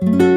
힘을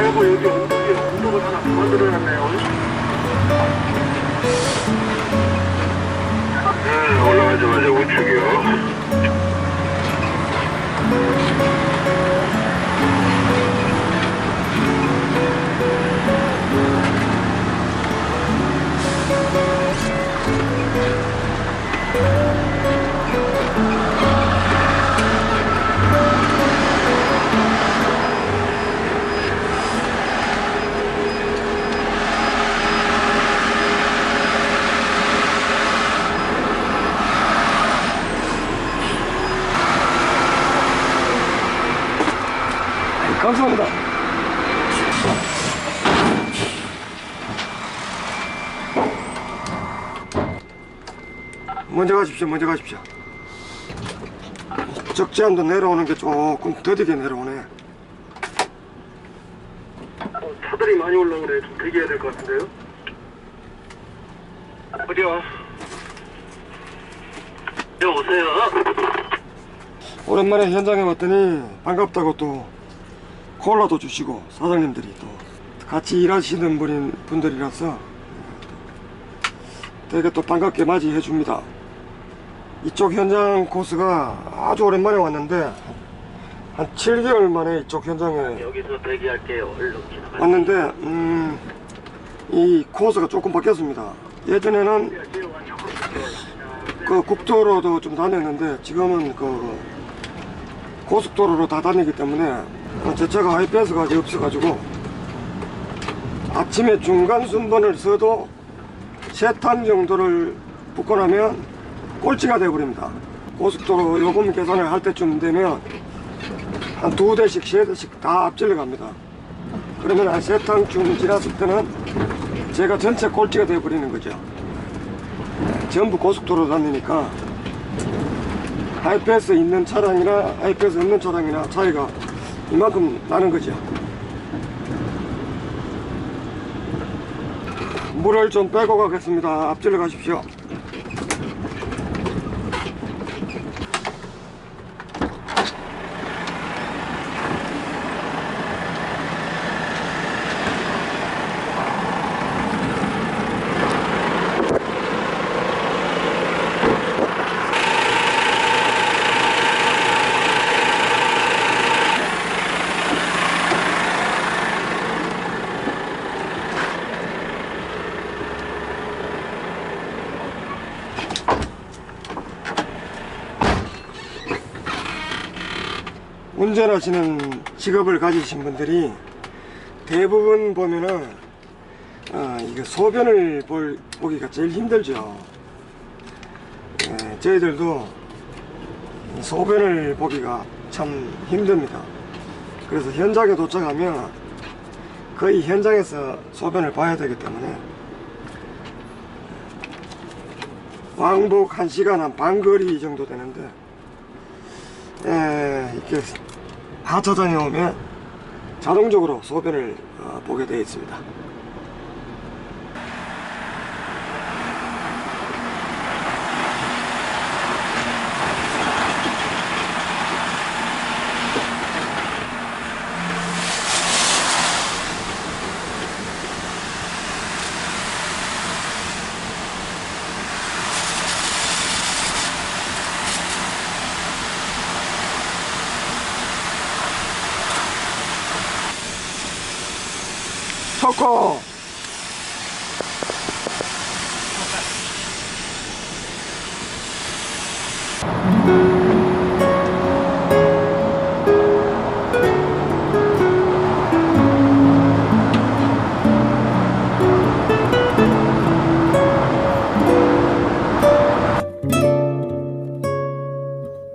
아이고 여기 엉덩이에 운동을 하나 만들어놨네요. 네 올라가자마자 우측이요 감사합니다. 먼저 가십시오 먼저 가십시오. 적재함도 내려오는 게 조금 더디게 내려오네. 차들이 많이 올라오네 좀 대기해야 될 것 같은데요? 어디요? 네 오세요. 오랜만에 현장에 왔더니 반갑다고 또 콜라도 주시고 사장님들이 또 같이 일하시는 분인 분들이라서 되게 또 반갑게 맞이해 줍니다. 이쪽 현장 코스가 아주 오랜만에 왔는데 한 7개월 만에 이쪽 현장에 여기서 대기할게요 왔는데 음, 이 코스가 조금 바뀌었습니다. 예전에는 그 국도로도 좀 다녔는데 지금은 그 고속도로로 다 다니기 때문에 어, 제 차가 하이패스가 없어가지고 아침에 중간 순번을 써도 세 탄 정도를 붙고 나면 꼴찌가 되어버립니다. 고속도로 요금 계산을 할 때쯤 되면 한 두 대씩 세 대씩 다 앞질러 갑니다. 그러면 한세 탕쯤 지났을 때는 제가 전체 꼴찌가 되어버리는 거죠. 전부 고속도로 다니니까 하이패스 있는 차량이나 하이패스 없는 차량이나 차이가 이만큼 나는 거죠. 물을 좀 빼고 가겠습니다. 앞질러 가십시오. 운전하시는 직업을 가지신 분들이 대부분 보면은 아, 이거 소변을 볼, 보기가 제일 힘들죠. 예, 저희들도 이 소변을 보기가 참 힘듭니다. 그래서 현장에 도착하면 거의 현장에서 소변을 봐야 되기 때문에 왕복 1시간 한 반 거리 정도 되는데 에, 이렇게 하차장에 오면 자동적으로 소변을 어, 보게 되어 있습니다. Falcon!